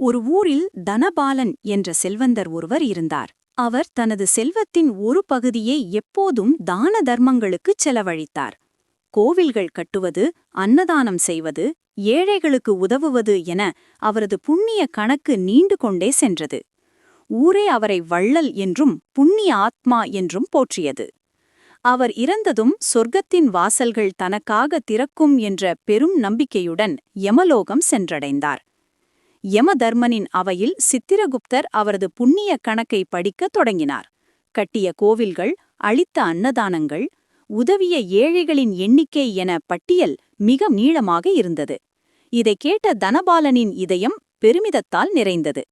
ஒரு ஊரில் தனபாலன் என்ற செல்வந்தர் ஒருவர் இருந்தார். அவர் தனது செல்வத்தின் ஒரு பகுதியை எப்போதும் தான தர்மங்களுக்குச் செலவழித்தார். கோவில்கள் கட்டுவது அன்னதானம் செய்வது ஏழைகளுக்கு உதவுவது என அவரது புண்ணிய கணக்கு நீண்டு கொண்டே சென்றது. ஊரே அவரை வள்ளல் என்றும் புண்ணிய ஆத்மா என்றும் போற்றியது. அவர் இறந்ததும் சொர்க்கத்தின் வாசல்கள் தனக்காக திறக்கும் என்ற பெரும் நம்பிக்கையுடன் யமலோகம் சென்றடைந்தார். யமதர்மனின் அவையில் சித்திரகுப்தர் அவரது புண்ணிய கணக்கை படிக்கத் தொடங்கினார். கட்டிய கோவில்கள் அளித்த அன்னதானங்கள் உதவிய ஏழைகளின் எண்ணிக்கை என பட்டியல் மிக நீளமாக இருந்தது. இதை கேட்ட தனபாலனின் இதயம் பெருமிதத்தால் நிறைந்தது.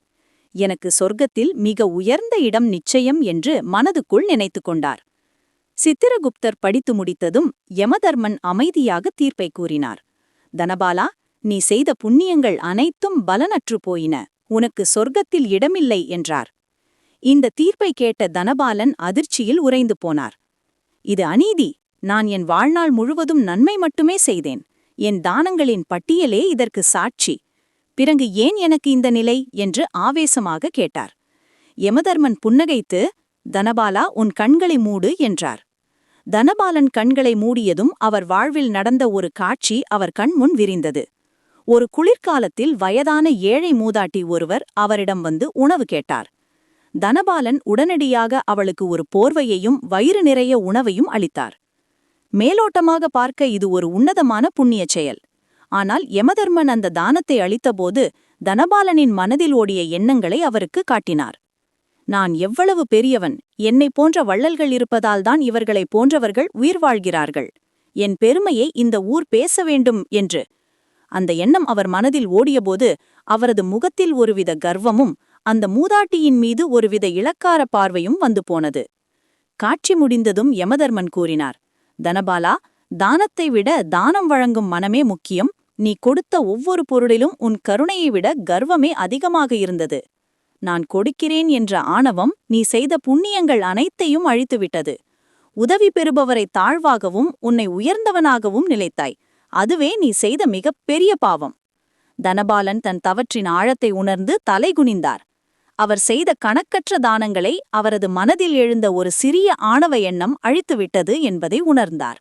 எனக்கு சொர்க்கத்தில் மிக உயர்ந்த இடம் நிச்சயம் என்று மனதுக்குள் நினைத்து கொண்டார். சித்திரகுப்தர் படித்து முடித்ததும் யமதர்மன் அமைதியாக தீர்ப்பை கூறினார். தனபாலா நீ செய்த புண்ணியங்கள் அனைத்தும் பலனற்று போயின. உனக்கு சொர்க்கத்தில் இடமில்லை என்றார். இந்த தீர்ப்பை கேட்ட தனபாலன் அதிர்ச்சியில் உறைந்து போனார். இது அநீதி. நான் என் வாழ்நாள் முழுவதும் நன்மை மட்டுமே செய்தேன். என் தானங்களின் பட்டியலே இதற்கு சாட்சி. பிறகு ஏன் எனக்கு இந்த நிலை? என்று ஆவேசமாக கேட்டார். யமதர்மன் புன்னகைத்து தனபாலா உன் கண்களை மூடு என்றார். தனபாலன் கண்களை மூடியதும் அவர் வாழ்வில் நடந்த ஒரு காட்சி அவர் கண்முன் விரிந்தது. ஒரு குளிர்காலத்தில் வயதான ஏழை மூதாட்டி ஒருவர் அவரிடம் வந்து உணவு கேட்டார். தனபாலன் உடனடியாக அவளுக்கு ஒரு போர்வையையும் வயிறு நிறைய உணவையும் அளித்தார். மேலோட்டமாக பார்க்க இது ஒரு உன்னதமான புண்ணியச் செயல். ஆனால் யமதர்மன் அந்த தானத்தை அளித்தபோது தனபாலனின் மனதில் ஓடிய எண்ணங்களை அவருக்கு காட்டினார். நான் எவ்வளவு பெரியவன் என்னை போன்ற வள்ளல்கள் இருப்பதால்தான் இவர்களைப் போன்றவர்கள் உயிர் வாழ்கிறார்கள். என் பெருமையை இந்த ஊர் பேச வேண்டும் என்று அந்த எண்ணம் அவர் மனதில் ஓடியபோது அவரது முகத்தில் ஒருவித கர்வமும் அந்த மூதாட்டியின் மீது ஒருவித இளக்கார பார்வையும் வந்து போனது. காட்சி முடிந்ததும் யமதர்மன் கூறினார் தனபாலா தானத்தை விட தானம் வழங்கும் மனமே முக்கியம். நீ கொடுத்த ஒவ்வொரு பொருளிலும் உன் கருணையை விட கர்வமே அதிகமாக இருந்தது. நான் கொடுக்கிறேன் என்ற ஆணவம் நீ செய்த புண்ணியங்கள் அனைத்தையும் அழித்துவிட்டது. உதவி பெறுபவரை தாழ்வாகவும் உன்னை உயர்ந்தவனாகவும் நிலைத்தாய். அதுவே நீ செய்த மிகப்பெரிய பாவம். தனபாலன் தன் தவற்றின் ஆழத்தை உணர்ந்து தலைகுனிந்தார் அவர் செய்த கணக்கற்ற தானங்களை அவரது மனதில் எழுந்த ஒரு சிறிய ஆணவ எண்ணம் அழித்துவிட்டது என்பதை உணர்ந்தார்.